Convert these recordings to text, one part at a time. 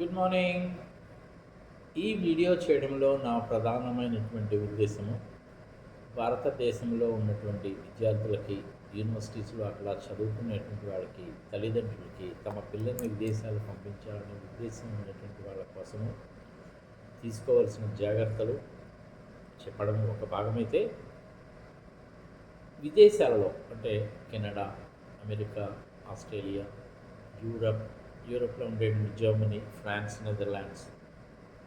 Good morning. ఈ video చేయడంలో నా ప్రధానమైనటువంటి ఉద్దేశము భారతదేశంలో ఉన్నటువంటి విద్యార్థులకి యూనివర్సిటీస్లో అట్లా చదువుకునేటువంటి వాళ్ళకి తల్లిదండ్రులకి తమ పిల్లల్ని విదేశాలు పంపించాలనే ఉద్దేశం ఉన్నటువంటి వాళ్ళ కోసము తీసుకోవాల్సిన జాగ్రత్తలు చెప్పడం ఒక భాగమైతే విదేశాలలో అంటే కెనడా అమెరికా ఆస్ట్రేలియా యూరప్ యూరోప్లో ఉండే Germany France Netherlands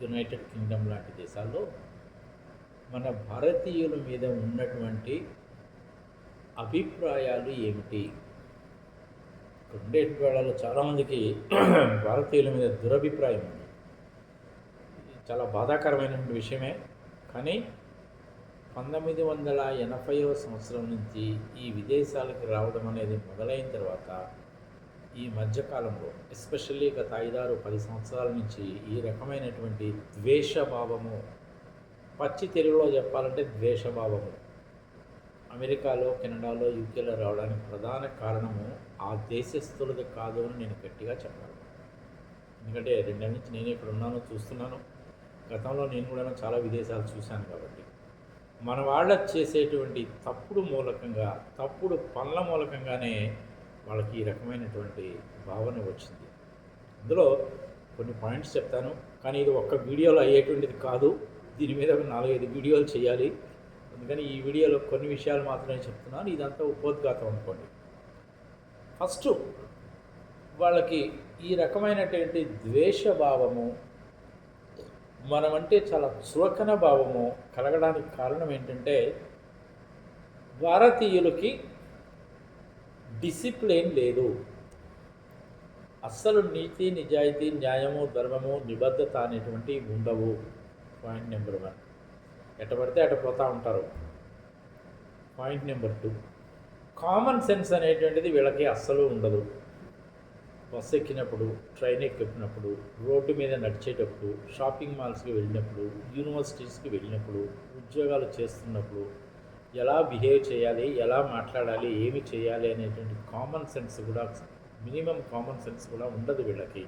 United Kingdom లాంటి దేశాల్లో మన భారతీయుల మీద ఉన్నటువంటి అభిప్రాయాలు ఏమిటి? ఇక్కడ వాళ్ళలో చాలామందికి భారతీయుల మీద దురభిప్రాయం ఉంది. చాలా బాధాకరమైన విషయమే. కానీ పంతొమ్మిది వందల ఎనభైవ సంవత్సరం నుంచి ఈ విదేశాలకు రావడం అనేది మొదలైన తర్వాత ఈ మధ్యకాలంలో ఎస్పెషల్లీ గత ఐదారు పది సంవత్సరాల నుంచి ఈ రకమైనటువంటి ద్వేషభావము పచ్చి తెలుగులో చెప్పాలంటే ద్వేషభావము. అమెరికాలో కెనడాలో యూకేలో రావడానికి ప్రధాన కారణము ఆ దేశస్తులది కాదు అని నేను గట్టిగా చెప్పాలి ఎందుకంటే రెండేళ్ళ నుంచి నేను ఇక్కడ ఉన్నాను చూస్తున్నాను. గతంలో నేను కూడా చాలా విదేశాలు చూశాను కాబట్టి. మన వాళ్ళ చేసేటువంటి తప్పుడు మూలకంగా తప్పుడు పనుల మూలకంగానే వాళ్ళకి ఈ రకమైనటువంటి భావన వచ్చింది. అందులో కొన్ని పాయింట్స్ చెప్తాను. కానీ ఇది ఒక్క వీడియోలో అయ్యేటువంటిది కాదు. దీని మీద ఒక నాలుగైదు వీడియోలు చేయాలి. అందుకని ఈ వీడియోలో కొన్ని విషయాలు మాత్రమే చెప్తున్నాను. ఇదంతా ఉపోద్ఘాతం అనుకోండి. ఫస్ట్ వాళ్ళకి ఈ రకమైనటువంటి ద్వేషభావము మనమంటే చాలా చులకన భావము కలగడానికి కారణం ఏంటంటే భారతీయులకి డిసిప్లిన్ లేదు. అస్సలు నీతి నిజాయితీ న్యాయము ధర్మము నిబద్ధత అనేటువంటి ఉండవు. పాయింట్ నెంబర్ వన్ ఎట పడితే అట పోతూ ఉంటారు. Point number two common sense అనేటువంటిది వీళ్ళకి అస్సలు ఉండదు. బస్సు ఎక్కినప్పుడు ట్రైన్ ఎక్కినప్పుడు రోడ్డు మీద నడిచేటప్పుడు షాపింగ్ మాల్స్కి వెళ్ళినప్పుడు యూనివర్సిటీస్కి వెళ్ళినప్పుడు ఉద్యోగాలు చేస్తున్నప్పుడు ఎలా బిహేవ్ చేయాలి ఎలా మాట్లాడాలి ఏమి చేయాలి అనేటువంటి కామన్ సెన్స్ కూడా మినిమం కామన్ సెన్స్ కూడా ఉండదు వీళ్ళకి.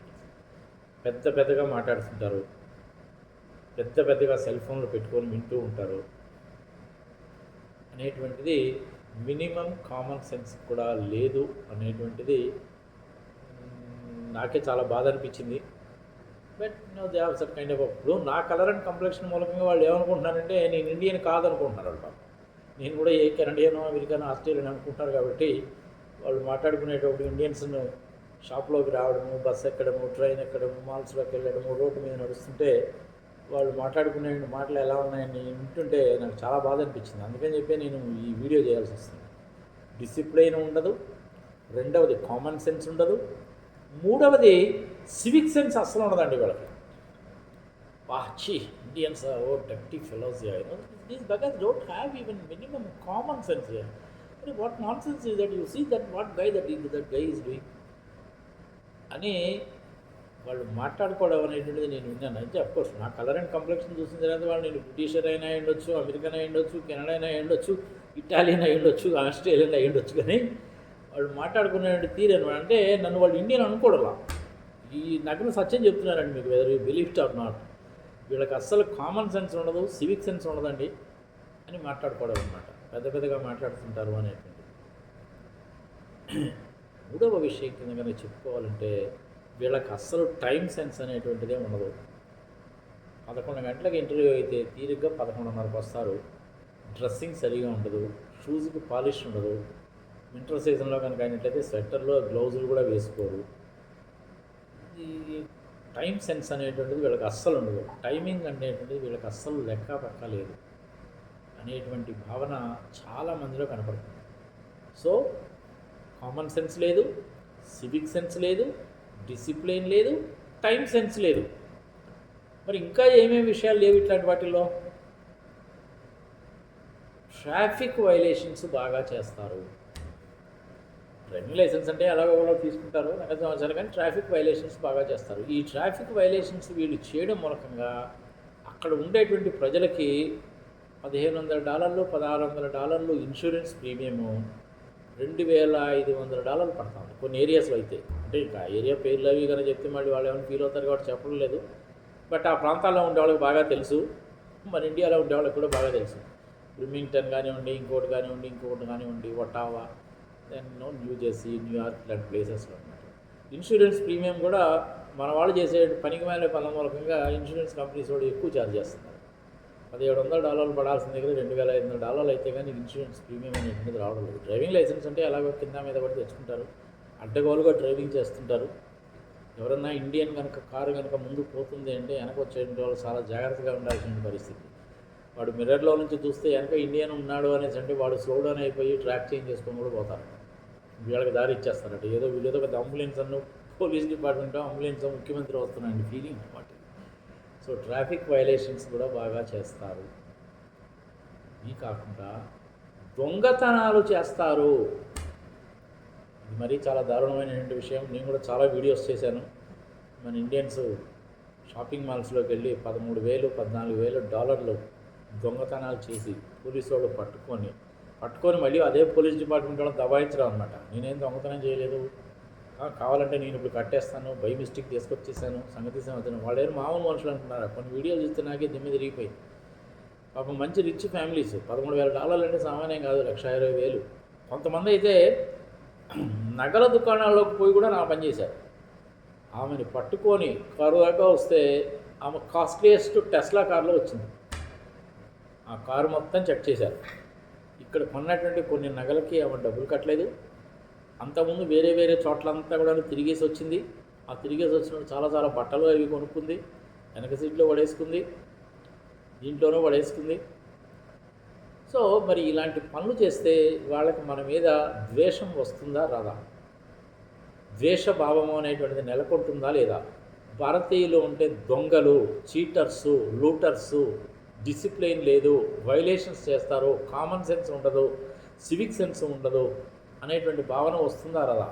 పెద్ద పెద్దగా మాట్లాడుతుంటారు. పెద్ద పెద్దగా సెల్ ఫోన్లు పెట్టుకొని వింటూ ఉంటారు. అనేటువంటిది మినిమం కామన్ సెన్స్ కూడా లేదు అనేటువంటిది నాకే చాలా బాధ అనిపించింది. But no they of sort kind of ఇప్పుడు నా కలర్ అండ్ కంప్లెక్షన్ మూలకంగా వాళ్ళు ఏమనుకుంటున్నారంటే నేను ఇండియన్ కాదనుకుంటున్నారు వాళ్ళు. నేను కూడా ఏ కెనడియనో అమెరికనో ఆస్ట్రేలియన్ అనుకుంటున్నారు కాబట్టి వాళ్ళు మాట్లాడుకునేటప్పుడు ఇండియన్స్ను షాప్లోకి రావడము బస్ ఎక్కడము ట్రైన్ ఎక్కడము మాల్స్లోకి వెళ్ళడము రోడ్డు మీద నడుస్తుంటే వాళ్ళు మాట్లాడుకునే మాటలు ఎలా ఉన్నాయని వింటుంటే నాకు చాలా బాధ అనిపించింది. అందుకని చెప్పి నేను ఈ వీడియో చేయాల్సి వస్తుంది. డిసిప్లైన్ ఉండదు. రెండవది కామన్ సెన్స్ ఉండదు. మూడవది సివిక్ సెన్స్ అస్సలు ఉండదండి వాళ్ళకి. Watch Indians oh dirty fellows these buggers don't have even minimum common sense what nonsense is that you see that what guy that that guy is doing అని వాళ్ళు మాట్లాడుకోవడం అనేటువంటిది నేను విన్నాను. అయితే అఫ్కోర్స్ నా కలర్ అండ్ కంప్లెక్షన్ చూసిన తర్వాత వాళ్ళు నేను బ్రిటిషర్ అయినా అయి ఉండొచ్చు అమెరికన్ అయి ఉండొచ్చు కెనడా అయినా అయి ఉండొచ్చు ఇటాలియన్ అయి ఉండొచ్చు ఆస్ట్రేలియన్ అయి ఉండొచ్చు. కానీ వాళ్ళు మాట్లాడుకునే తీరు అంటే నన్ను వాళ్ళు ఇండియన్ అనుకోవడలా ఈ నగ్న సత్యం చెప్తున్నారండి మీకు whether you believe or not వీళ్ళకి అస్సలు కామన్ సెన్స్ ఉండదు సివిక్ సెన్స్ ఉండదండి అని మాట్లాడుకోవడం అనమాట పెద్ద పెద్దగా మాట్లాడుతుంటారు అనేటువంటి మూడవ విషయం కింద కనుక చెప్పుకోవాలంటే వీళ్ళకి అస్సలు టైం సెన్స్ అనేటువంటిదే ఉండదు. పదకొండు గంటలకు ఇంటర్వ్యూ అయితే తీరిగ్గా పదకొండున్నరకు వస్తారు. డ్రెస్సింగ్ సరిగా ఉండదు షూస్కి పాలిష్ ఉండదు. వింటర్ సీజన్లో కనుక అయినట్లయితే స్వెట్టర్లో గ్లౌజులు కూడా వేసుకోరు. టైం సెన్స్ అనేటువంటిది వీళ్ళకి అస్సలు ఉండదు. టైమింగ్ అనేటువంటిది వీళ్ళకి అస్సలు లెక్క పక్క లేదు అనేటువంటి భావన చాలా మందిలో కనపడుతుంది. సో కామన్ సెన్స్ లేదు సివిక్ సెన్స్ లేదు డిసిప్లిన్ లేదు టైం సెన్స్ లేదు. మరి ఇంకా ఏమేమి విషయాలు లేవు ఇట్లాంటి వాటిల్లో? ట్రాఫిక్ వైలేషన్స్ బాగా చేస్తారు. డ్రైవింగ్ లైసెన్స్ అంటే ఎలాగో కూడా తీసుకుంటారు నాకు సంవత్సరాలు కానీ ట్రాఫిక్ వైలేషన్స్ బాగా చేస్తారు. ఈ ట్రాఫిక్ వైలేషన్స్ వీళ్ళు చేయడం మూలకంగా అక్కడ ఉండేటువంటి ప్రజలకి పదిహేను వందల డాలర్లు పదహారు వందల డాలర్లు ఇన్సూరెన్స్ ప్రీమియము రెండు వేల ఐదు వందల డాలర్లు పడతాం కొన్ని ఏరియాస్లో అయితే. అంటే ఇంకా ఏరియా పేర్లు అవి కానీ చెప్తే మళ్ళీ వాళ్ళు ఏమైనా ఫీల్ అవుతారు కాబట్టి చెప్పడం లేదు. బట్ ఆ ప్రాంతాల్లో ఉండే వాళ్ళకి బాగా తెలుసు. మన ఇండియాలో ఉండేవాళ్ళకి కూడా బాగా తెలుసు. బ్రిమింగ్టన్ కానివ్వండి ఇంకోటి కానివ్వండి ఇంకోటి కానివ్వండి Ottawa then no New Jersey New York ఇలాంటి ప్లేసెస్లో అనమాట ఇన్సూరెన్స్ ప్రీమియం కూడా మన వాళ్ళు చేసే పనికి మేలే పనుల మూలకంగా ఇన్సూరెన్స్ కంపెనీస్ కూడా ఎక్కువ ఛార్జ్ చేస్తున్నారు. పదిహేడు వందల డాలర్లు పడాల్సిన దగ్గర రెండు వేల ఐదు వందల డాలర్లు అయితే కానీ ఇన్సూరెన్స్ ప్రీమియం అనేది రావడం లేదు. డ్రైవింగ్ లైసెన్స్ అంటే ఎలాగో కింద మీద పడి తెచ్చుకుంటారు. అడ్డగోలుగా డ్రైవింగ్ చేస్తుంటారు. ఎవరన్నా ఇండియన్ కనుక కారు కనుక ముందు పోతుంది అంటే వెనక వచ్చే వాళ్ళు చాలా జాగ్రత్తగా ఉండాల్సిన పరిస్థితి. వాడు మిర్రర్లో నుంచి చూస్తే వెనక ఇండియన్ ఉన్నాడు అనేసి అంటే వాడు స్లో డౌన్ అయిపోయి ట్రాక్ చేంజ్ చేసుకొని కూడా పోతారు. వీళ్ళకి దారి ఇచ్చేస్తారట. ఏదో వీళ్ళేదో ఒక అంబులెన్స్ అన్న పోలీస్ డిపార్ట్మెంట్ అంబులెన్స్ ముఖ్యమంత్రి వస్తున్నాయండి ఫీలింగ్ అనమాట సో ట్రాఫిక్ వైలేషన్స్ కూడా బాగా చేస్తారు. ఈ కాకుండా దొంగతనాలు చేస్తారు. ఇది మరీ చాలా దారుణమైనటువంటి విషయం. నేను కూడా చాలా వీడియోస్ చేశాను. మన ఇండియన్స్ షాపింగ్ మాల్స్లోకి వెళ్ళి పదమూడు వేలు పద్నాలుగు వేలు డాలర్లు దొంగతనాలు చేసి పోలీసు వాళ్ళు పట్టుకొని పట్టుకొని మళ్ళీ అదే పోలీస్ డిపార్ట్మెంట్ వాళ్ళు దబాయించడం అనమాట నేనేం దొంగతనం చేయలేదు. కావాలంటే నేను ఇప్పుడు కట్టేస్తాను బై మిస్టేక్ తీసుకొచ్చేసాను సంగతి సంవత్సరం వాళ్ళేం మామూలు మనుషులు అంటున్నారు? కొన్ని వీడియోలు చూస్తే నాకే దిమ్మి తిరిగిపోయింది. పాపం మంచి రిచ్ ఫ్యామిలీస్. పదమూడు వేల డాలర్లు అంటే సామాన్యం కాదు లక్ష ఇరవై వేలు. కొంతమంది అయితే నగల దుకాణాల్లోకి పోయి కూడా నా పని చేశారు. ఆమెను పట్టుకొని కారు దాకా వస్తే ఆమె కాస్ట్లీయెస్ట్ టెస్లా కార్లో వచ్చింది. ఆ కారు మొత్తం చెక్ చేశారు. ఇక్కడ కొన్నటువంటి కొన్ని నగలకి ఆమె డబ్బులు కట్టలేదు. అంతకుముందు వేరే వేరే చోట్లంతా కూడా తిరిగేసి వచ్చింది. ఆ తిరిగేసి వచ్చినప్పుడు చాలా చాలా బట్టలు అవి కొనుక్కుంది. వెనక సీట్లో పడేసుకుంది. దీంట్లోనూ పడేసుకుంది. సో మరి ఇలాంటి పనులు చేస్తే వాళ్ళకి మన మీద ద్వేషం వస్తుందా రాదా? ద్వేష భావము అనేటువంటిది నెలకొంటుందా లేదా? భారతీయులు ఉంటే దొంగలు చీటర్సు లూటర్సు డిసిప్లిన్ లేదు వైలేషన్స్ చేస్తారు కామన్ సెన్స్ ఉండదు సివిక్ సెన్స్ ఉండదు అనేటువంటి భావన వస్తుందా రాదా?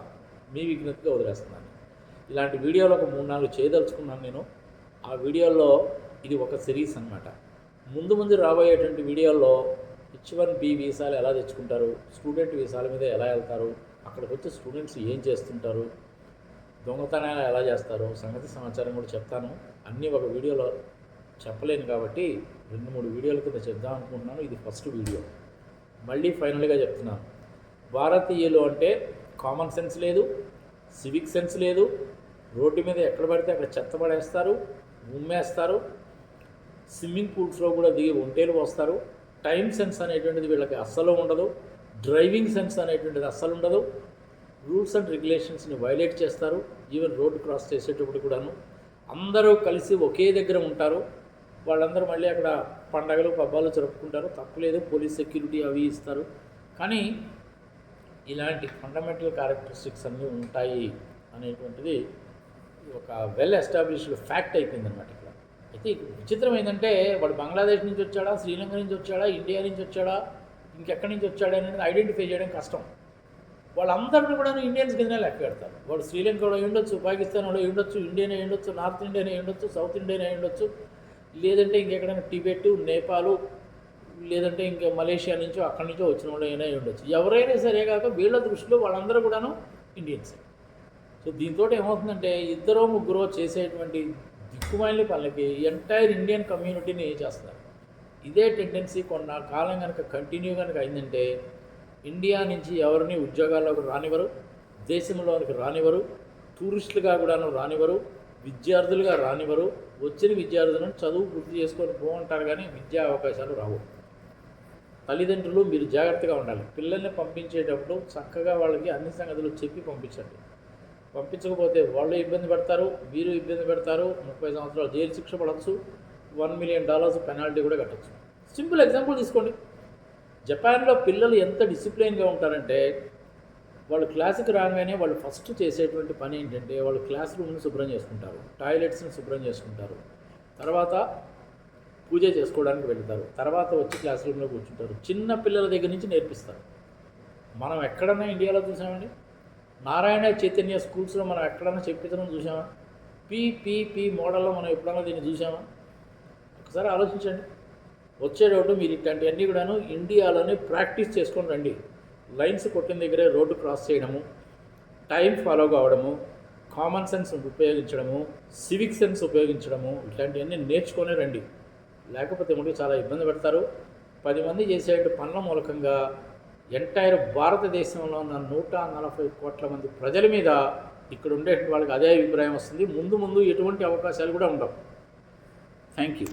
మీ విజ్ఞతగా వదిలేస్తున్నాను. ఇలాంటి వీడియోలు ఒక మూడు నాలుగు చేయదలుచుకున్నాను నేను. ఆ వీడియోలో ఇది ఒక సిరీస్ అన్నమాట. ముందు ముందు రాబోయేటువంటి వీడియోల్లో హెచ్ వన్ బి వీసాలు ఎలా తెచ్చుకుంటారు స్టూడెంట్ వీసాల మీద ఎలా వెళ్తారు అక్కడికి వచ్చి స్టూడెంట్స్ ఏం చేస్తుంటారు దొంగతనాలు ఎలా చేస్తారు సంగతి సమాచారం కూడా చెప్తాను. అన్నీ ఒక వీడియోలో చెప్పలేను కాబట్టి రెండు మూడు వీడియోల కింద చెప్దాం అనుకుంటున్నాను. ఇది ఫస్ట్ వీడియో. మళ్ళీ ఫైనల్గా చెప్తున్నాను భారతీయులు అంటే కామన్ సెన్స్ లేదు సివిక్ సెన్స్ లేదు. రోడ్డు మీద ఎక్కడ పడితే అక్కడ చెత్త పడేస్తారు ఉమ్మేస్తారు. స్విమ్మింగ్ పూల్స్లో కూడా దిగి ఒంటేలు వస్తారు టైం సెన్స్ అనేటువంటిది వీళ్ళకి అస్సలు ఉండదు. డ్రైవింగ్ సెన్స్ అనేటువంటిది అస్సలు ఉండదు. రూల్స్ అండ్ రెగ్యులేషన్స్ని వైలేట్ చేస్తారు. ఈవెన్ రోడ్డు క్రాస్ చేసేటప్పుడు కూడాను. అందరూ కలిసి ఒకే దగ్గర ఉంటారు. వాళ్ళందరూ మళ్ళీ అక్కడ పండగలు పబ్బాలు జరుపుకుంటారు. తప్పులేదు పోలీస్ సెక్యూరిటీ అవి ఇస్తారు. కానీ ఇలాంటి ఫండమెంటల్ క్యారెక్టరిస్టిక్స్ అన్నీ ఉంటాయి అనేటువంటిది ఒక వెల్ ఎస్టాబ్లిష్డ్ ఫ్యాక్ట్ అయిపోయింది అనమాట ఇక్కడ. అయితే విచిత్రం ఏంటంటే వాడు బంగ్లాదేశ్ నుంచి వచ్చాడా శ్రీలంక నుంచి వచ్చాడా ఇండియా నుంచి వచ్చాడా ఇంకెక్కడి నుంచి వచ్చాడా అనేది ఐడెంటిఫై చేయడం కష్టం. వాళ్ళందరినీ కూడా ఇండియన్స్ కింద లెక్క పెడతారు. వాడు శ్రీలంకలో ఉండొచ్చు పాకిస్తాన్ ఉండొచ్చు ఇండియన్ అయి ఉండొచ్చు నార్త్ ఇండియన్ ఉండొచ్చు సౌత్ ఇండియన్ ఉండొచ్చు లేదంటే ఇంకెక్కడైనా టిబెట్ నేపాలు లేదంటే ఇంకా మలేషియా నుంచో అక్కడి నుంచో వచ్చిన వాళ్ళు అయినా ఉండొచ్చు. ఎవరైనా సరే కాక వీళ్ళ దృష్టిలో వాళ్ళందరూ కూడాను ఇండియన్స్ సో దీంతో ఏమవుతుందంటే ఇద్దరో ముగ్గురో చేసేటువంటి దిక్కుమాలిన పనులకి ఎంటైర్ ఇండియన్ కమ్యూనిటీని చేస్తారు ఇదే టెండెన్సీ కొన్న కాలం కనుక కంటిన్యూ కనుక అయిందంటే ఇండియా నుంచి ఎవరిని ఉద్యోగాల్లోకి రానివ్వరు దేశంలోనికి రానివ్వరు టూరిస్టులుగా కూడాను రానివ్వరు విద్యార్థులుగా రానివ్వరు. వచ్చిన విద్యార్థులను చదువు పూర్తి చేసుకొని పోమంటారు కానీ విద్యా అవకాశాలు రావు. తల్లిదండ్రులు మీరు జాగ్రత్తగా ఉండాలి. పిల్లల్ని పంపించేటప్పుడు చక్కగా వాళ్ళకి అన్ని సంగతులు చెప్పి పంపించండి. పంపించకపోతే వాళ్ళు ఇబ్బంది పెడతారు మీరు ఇబ్బంది పెడతారు. ముప్పై సంవత్సరాలు జైలు శిక్ష పడవచ్చు వన్ మిలియన్ డాలర్స్ పెనాల్టీ కూడా కట్టచ్చు. సింపుల్ ఎగ్జాంపుల్ తీసుకోండి. జపాన్లో పిల్లలు ఎంత డిసిప్లైన్గా ఉంటారంటే వాళ్ళు క్లాస్కి రాగానే వాళ్ళు ఫస్ట్ చేసేటువంటి పని ఏంటంటే వాళ్ళు క్లాస్ రూమ్ని శుభ్రం చేసుకుంటారు. టాయిలెట్స్ని శుభ్రం చేసుకుంటారు. తర్వాత పూజ చేసుకోవడానికి వెళ్తారు. తర్వాత వచ్చి క్లాస్ రూమ్లో కూర్చుంటారు. చిన్న పిల్లల దగ్గర నుంచి నేర్పిస్తారు. మనం ఎక్కడన్నా ఇండియాలో చూసామండి? నారాయణ చైతన్య స్కూల్స్లో మనం ఎక్కడన్నా చెప్పించడం చూసామా? పీపీపీ మోడల్లో మనం ఎప్పుడన్నా దీన్ని చూసామా? ఒకసారి ఆలోచించండి. వచ్చేటప్పుడు మీరు ఇట్లాంటివన్నీ కూడాను ఇండియాలోనే ప్రాక్టీస్ చేసుకొని రండి. లైన్స్ కొట్టిన దగ్గరే రోడ్డు క్రాస్ చేయడము టైం ఫాలో కావడము కామన్ సెన్స్ ఉపయోగించడము సివిక్ సెన్స్ ఉపయోగించడము ఇట్లాంటివన్నీ నేర్చుకునే రండి. లేకపోతే ముందు చాలా ఇబ్బంది పెడతారు. పది మంది చేసే పనుల మూలకంగా ఎంటైర్ భారతదేశంలో ఉన్న నూట నలభై కోట్ల మంది ప్రజల మీద ఇక్కడ ఉండే వాళ్ళకి అదే అభిప్రాయం వస్తుంది. ముందు ముందు ఎటువంటి అవకాశాలు కూడా ఉండవు. Thank you